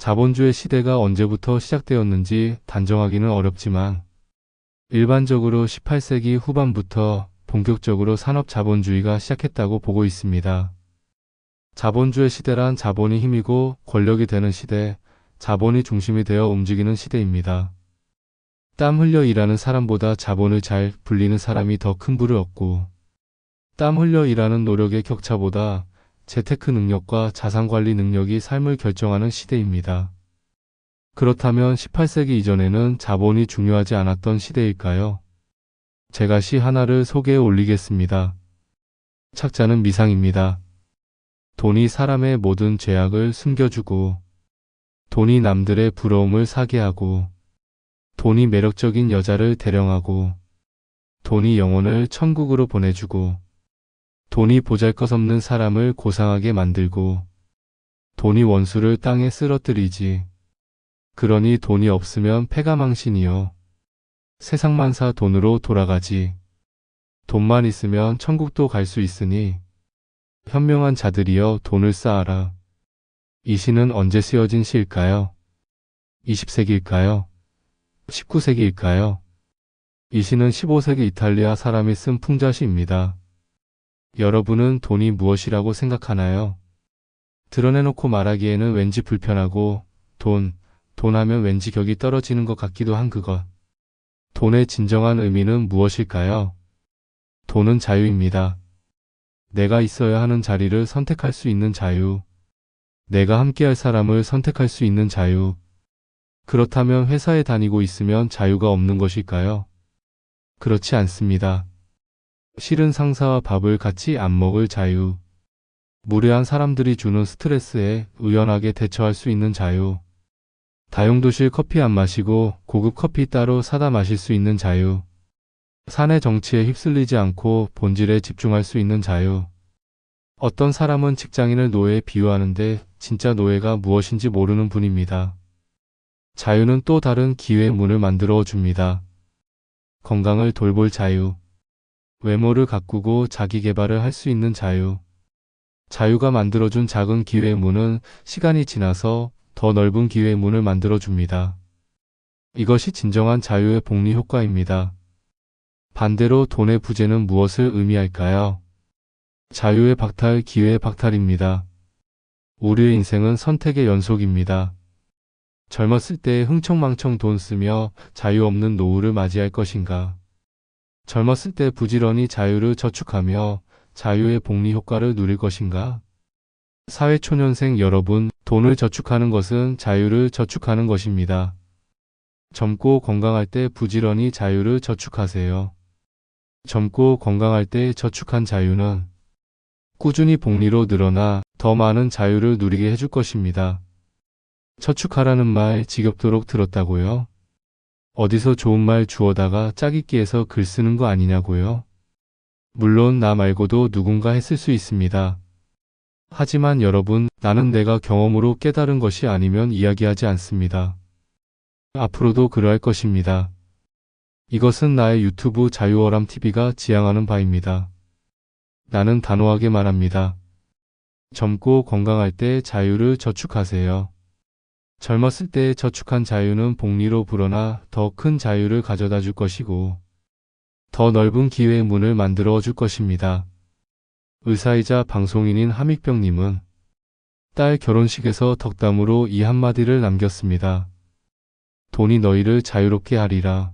자본주의 시대가 언제부터 시작되었는지 단정하기는 어렵지만 일반적으로 18세기 후반부터 본격적으로 산업 자본주의가 시작했다고 보고 있습니다. 자본주의 시대란 자본이 힘이고 권력이 되는 시대, 자본이 중심이 되어 움직이는 시대입니다. 땀 흘려 일하는 사람보다 자본을 잘 불리는 사람이 더 큰 부를 얻고 땀 흘려 일하는 노력의 격차보다 재테크 능력과 자산관리 능력이 삶을 결정하는 시대입니다. 그렇다면 18세기 이전에는 자본이 중요하지 않았던 시대일까요? 제가 시 하나를 소개해 올리겠습니다. 착자는 미상입니다. 돈이 사람의 모든 죄악을 숨겨주고 돈이 남들의 부러움을 사게 하고 돈이 매력적인 여자를 대령하고 돈이 영혼을 천국으로 보내주고 돈이 보잘것없는 사람을 고상하게 만들고 돈이 원수를 땅에 쓰러뜨리지. 그러니 돈이 없으면 패가 망신이요. 세상만사 돈으로 돌아가지. 돈만 있으면 천국도 갈 수 있으니 현명한 자들이여 돈을 쌓아라. 이 시는 언제 쓰여진 시일까요? 20세기일까요? 19세기일까요? 이 시는 15세기 이탈리아 사람이 쓴 풍자시입니다. 여러분은 돈이 무엇이라고 생각하나요? 드러내놓고 말하기에는 왠지 불편하고 돈, 돈 하면 왠지 격이 떨어지는 것 같기도 한 그것. 돈의 진정한 의미는 무엇일까요? 돈은 자유입니다. 내가 있어야 하는 자리를 선택할 수 있는 자유. 내가 함께할 사람을 선택할 수 있는 자유. 그렇다면 회사에 다니고 있으면 자유가 없는 것일까요? 그렇지 않습니다. 싫은 상사와 밥을 같이 안 먹을 자유. 무례한 사람들이 주는 스트레스에 의연하게 대처할 수 있는 자유. 다용도실 커피 안 마시고 고급 커피 따로 사다 마실 수 있는 자유. 사내 정치에 휩쓸리지 않고 본질에 집중할 수 있는 자유. 어떤 사람은 직장인을 노예에 비유하는데 진짜 노예가 무엇인지 모르는 분입니다. 자유는 또 다른 기회의 문을 만들어 줍니다. 건강을 돌볼 자유. 외모를 가꾸고 자기 개발을 할 수 있는 자유. 자유가 만들어준 작은 기회의 문은 시간이 지나서 더 넓은 기회의 문을 만들어줍니다. 이것이 진정한 자유의 복리 효과입니다. 반대로 돈의 부재는 무엇을 의미할까요? 자유의 박탈, 기회의 박탈입니다. 우리의 인생은 선택의 연속입니다. 젊었을 때 흥청망청 돈 쓰며 자유 없는 노후를 맞이할 것인가? 젊었을 때 부지런히 자유를 저축하며 자유의 복리 효과를 누릴 것인가? 사회초년생 여러분, 돈을 저축하는 것은 자유를 저축하는 것입니다. 젊고 건강할 때 부지런히 자유를 저축하세요. 젊고 건강할 때 저축한 자유는 꾸준히 복리로 늘어나 더 많은 자유를 누리게 해줄 것입니다. 저축하라는 말 지겹도록 들었다고요? 어디서 좋은 말 주워다가 짜깁기해서 글 쓰는 거 아니냐고요? 물론 나 말고도 누군가 했을 수 있습니다. 하지만 여러분, 나는 내가 경험으로 깨달은 것이 아니면 이야기하지 않습니다. 앞으로도 그러할 것입니다. 이것은 나의 유튜브 자유어람 TV가 지향하는 바입니다. 나는 단호하게 말합니다. 젊고 건강할 때 자유를 저축하세요. 젊었을 때 저축한 자유는 복리로 불어나 더 큰 자유를 가져다 줄 것이고 더 넓은 기회의 문을 만들어 줄 것입니다. 의사이자 방송인인 함익병님은 딸 결혼식에서 덕담으로 이 한마디를 남겼습니다. 돈이 너희를 자유롭게 하리라.